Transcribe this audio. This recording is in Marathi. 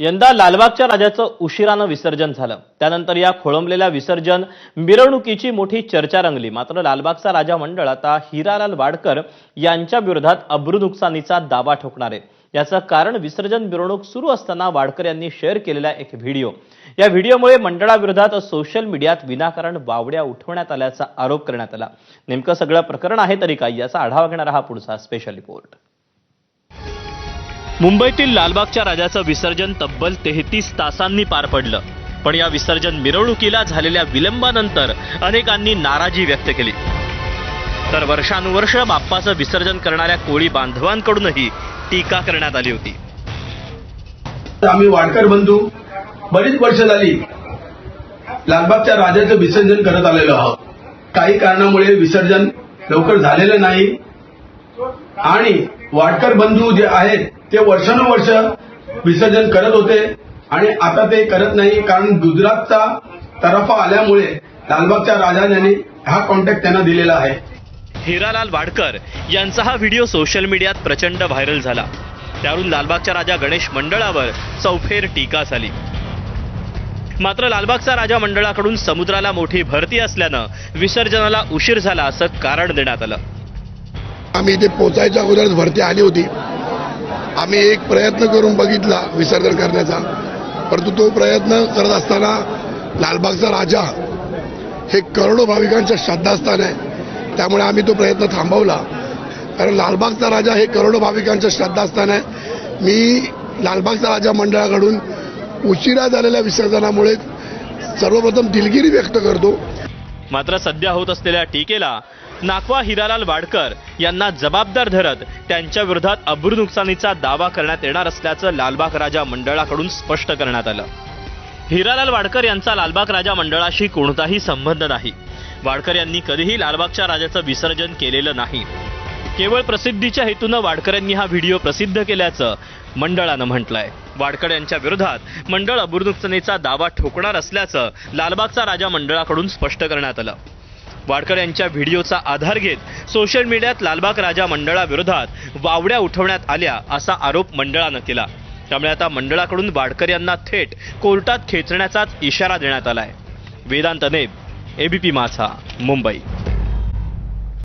यंदा लालबागच्या राजाचं उशिरानं विसर्जन झालं. त्यानंतर या खोळंबलेल्या विसर्जन मिरवणुकीची मोठी चर्चा रंगली. मात्र लालबागचा राजा मंडळ आता हिरालाल वाडकर यांच्या विरोधात अब्रू नुकसानीचा दावा ठोकणार आहे. याचं कारण विसर्जन मिरवणूक सुरू असताना वाडकर यांनी शेअर केलेला एक व्हिडिओ. या व्हिडिओमुळे मंडळाविरोधात सोशल मीडियात विनाकारण बावड्या उठवण्यात आल्याचा आरोप करण्यात आला. नेमकं सगळं प्रकरण आहे तरी काय याचा आढावा घेणारा हा पुढचा स्पेशल रिपोर्ट. मुंबईतील लालबागच्या राजाचं विसर्जन तब्बल तेहतीस तासांनी पार पडलं. पण या विसर्जन मिरवणुकीला झालेल्या विलंबानंतर अनेकांनी नाराजी व्यक्त केली. तर वर्षानुवर्ष बाप्पाचं विसर्जन करणाऱ्या कोळी बांधवांकडूनही टीका करण्यात आली होती. आम्ही वाडकर बंधू बरीच वर्ष झाली लालबागच्या राजाचं विसर्जन करत आलेलो आहोत. काही कारणामुळे विसर्जन लवकर झालेलं नाही. आणि वाडकर बंधू जे आहेत ते वर्षानुवर्ष विसर्जन करत होते आणि आता ते करत नाही कारण गुजरातचा तराफा आल्यामुळे लालबागच्या राजाने हा कॉन्टॅक्ट त्यांना दिलेला आहे. हिरालाल वाडकर यांचा हा व्हिडिओ सोशल मीडियात प्रचंड व्हायरल झाला. त्यावरून लालबागच्या राजा गणेश मंडळावर चौफेर टीका झाली. मात्र लालबागचा राजा मंडळाकडून समुद्राला मोठी भरती असल्यानं विसर्जनाला उशीर झाला असं कारण देण्यात आलं. आम्ही इथे पोचायच्या अगोदरच भरती आली होती. आम्ही एक प्रयत्न करून बघितला विसर्जन करण्याचा. परंतु तो प्रयत्न करत असताना लालबागचा राजा हे करोडो भाविकांचं श्रद्धास्थान आहे. त्यामुळे आम्ही तो प्रयत्न थांबवला. कारण लालबागचा राजा हे करोडो भाविकांचं श्रद्धास्थान आहे. मी लालबागचा राजा मंडळाकडून उशिरा झालेल्या विसर्जनामुळे सर्वप्रथम दिलगिरी व्यक्त करतो. मात्र सध्या होत असलेल्या टीकेला नाकवा हिरालाल वाडकर यांना जबाबदार धरत त्यांच्या विरोधात अब्रू नुकसानीचा दावा करण्यात येणार असल्याचं लालबाग राजा मंडळाकडून स्पष्ट करण्यात आलं. हिरालाल वाडकर यांचा लालबाग राजा मंडळाशी कोणताही संबंध नाही. वाडकर यांनी कधीही लालबागच्या राजाचं विसर्जन केलेलं नाही. केवळ प्रसिद्धीच्या हेतूनं वाडकर यांनी हा व्हिडिओ प्रसिद्ध केल्याचं मंडळानं म्हटलंय. वाडकर यांच्या विरोधात मंडळ अबुरनुकसानीचा दावा ठोकणार असल्याचं लालबागचा राजा मंडळाकडून स्पष्ट करण्यात आलं. वाडकर यांच्या व्हिडिओचा आधार घेत सोशल मीडियात लालबाग राजा मंडळाविरोधात वावड्या उठवण्यात आल्या असा आरोप मंडळानं केला. त्यामुळे आता मंडळाकडून वाडकर यांना थेट कोर्टात खेचण्याचाच इशारा देण्यात आला आहे वेदांत नेब एबीपी माझा मुंबई.